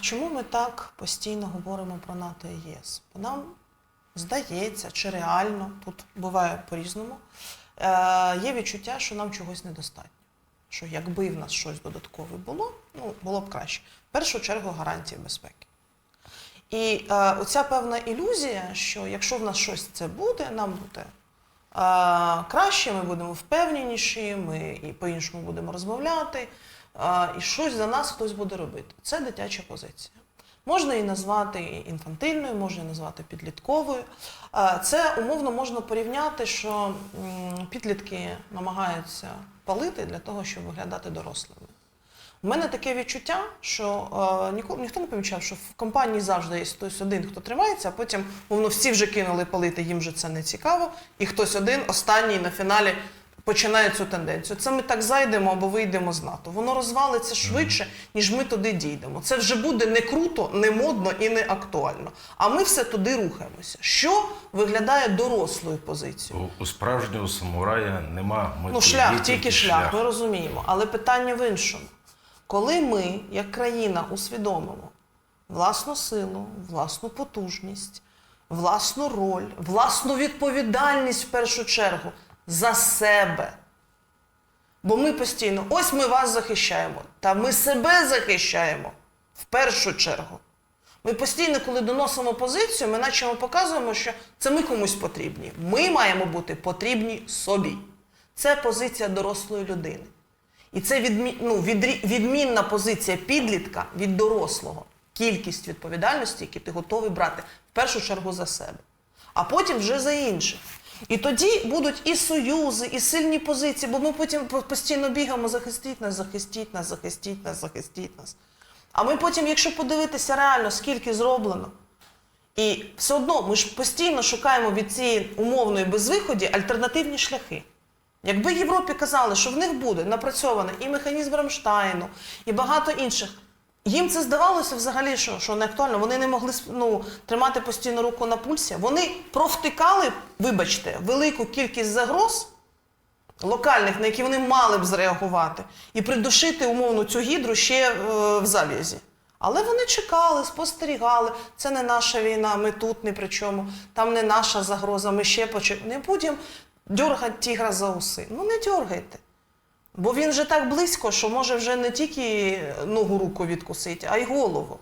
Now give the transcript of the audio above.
Чому ми так постійно говоримо про НАТО і ЄС? Бо нам здається, чи реально, тут буває по-різному, е, є відчуття, що нам чогось недостатньо. Що якби в нас щось додаткове було, ну, було б краще. В першу чергу гарантії безпеки. І е, оця певна ілюзія, що якщо в нас щось це буде, нам буде краще, ми будемо впевненіші, ми і по-іншому будемо розмовляти, і щось за нас хтось буде робити. Це дитяча позиція. Можна її назвати інфантильною, можна її назвати підлітковою. Це умовно можна порівняти, що підлітки намагаються палити для того, щоб виглядати дорослими. У мене таке відчуття, що е, ніко, ніхто не помічав, що в компанії завжди є хтось один, хто тримається, а потім, мовно, всі вже кинули палити, їм вже це не цікаво, і хтось один, останній на фіналі починає цю тенденцію. Це ми так зайдемо або вийдемо з НАТО. Воно розвалиться швидше, ніж ми туди дійдемо. Це вже буде не круто, не модно і не актуально. А ми все туди рухаємося. Що виглядає дорослою позицією? У, у справжнього самурая нема мети. Ну, шлях, тільки шлях, ми розуміємо. Але питання в іншому. Коли ми, як країна, усвідомимо власну силу, власну потужність, власну роль, власну відповідальність в першу чергу за себе. Бо ми постійно, ось ми вас захищаємо, та ми себе захищаємо в першу чергу. Ми постійно, коли доносимо позицію, ми наче показуємо, що це ми комусь потрібні. Ми маємо бути потрібні собі. Це позиція дорослої людини. І це відмі... ну, відрі- відмінна позиція підлітка від дорослого. Кількість відповідальності, які ти готовий брати в першу чергу за себе, а потім вже за інших. І тоді будуть і союзи, і сильні позиції, бо ми потім постійно бігаємо, захистіть нас, захистіть нас, захистіть нас, захистіть нас. А ми потім, якщо подивитися реально, скільки зроблено, і все одно ми ж постійно шукаємо від цієї умовної безвиході альтернативні шляхи. Якби Європі казали, що в них буде напрацьований і механізм Рамштайну, і багато інших, їм це здавалося взагалі, що, що не актуально. Вони не могли ну, тримати постійно руку на пульсі. Вони провтикали, вибачте, велику кількість загроз локальних, на які вони мали б зреагувати, і придушити умовно цю гідру ще е, в залізі. Але вони чекали, спостерігали. Це не наша війна, ми тут ні при чому, там не наша загроза, ми ще почекаємо. Не будемо дергати тігра за уси. Ну не дергайте. Бо він вже так близько, що може вже не тільки ногу руку відкусити, а й голову.